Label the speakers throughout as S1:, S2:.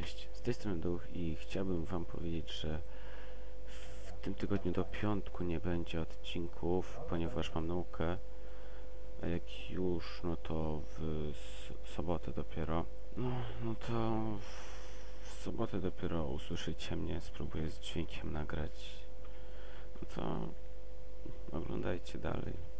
S1: Cześć, z tej strony Duch i chciałbym wam powiedzieć, że w tym tygodniu do piątku nie będzie odcinków, ponieważ mam naukę, a jak już, no to w sobotę dopiero. No, no to w sobotę dopiero usłyszycie mnie, spróbuję z dźwiękiem nagrać. No to oglądajcie dalej.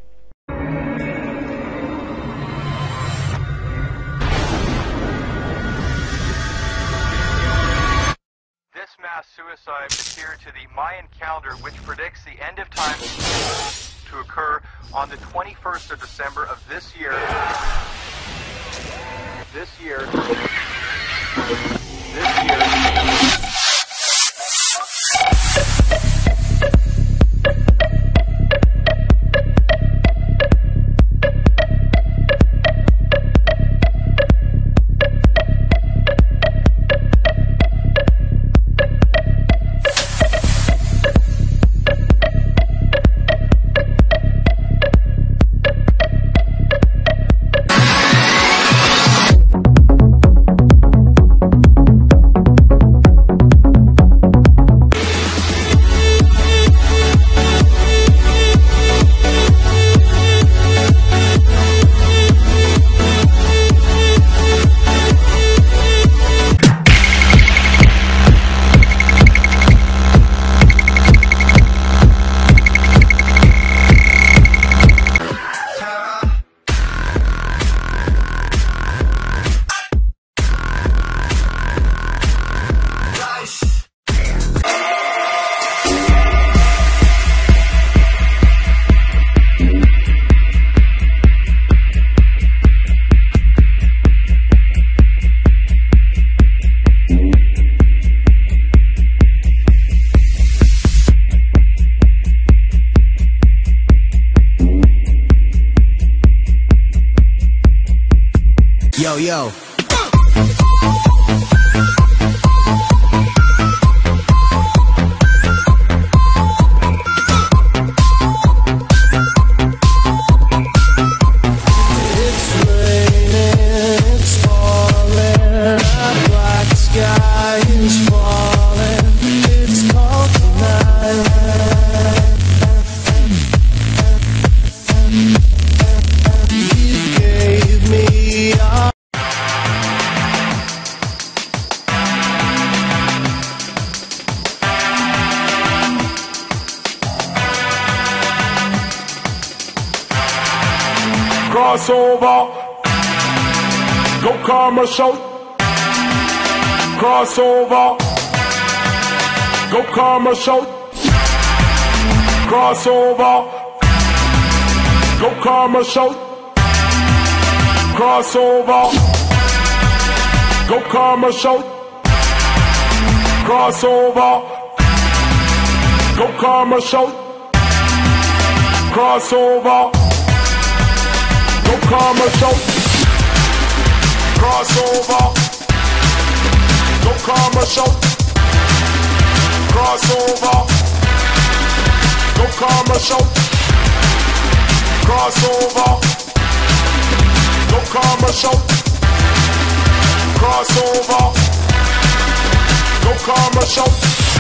S2: Mass suicide adhered to the Mayan calendar, which predicts the end of time to occur on the 21st of December of this year. This year. This year.
S3: Yo, yo.
S4: Crossover. Go commercial. Crossover. Go commercial. Crossover. Go commercial. Crossover. Go commercial. Crossover. Go commercial. Crossover commercial, commercial. Crossover. Go commercial. Crossover. Go commercial. Crossover. Go commercial. Crossover. Go commercial.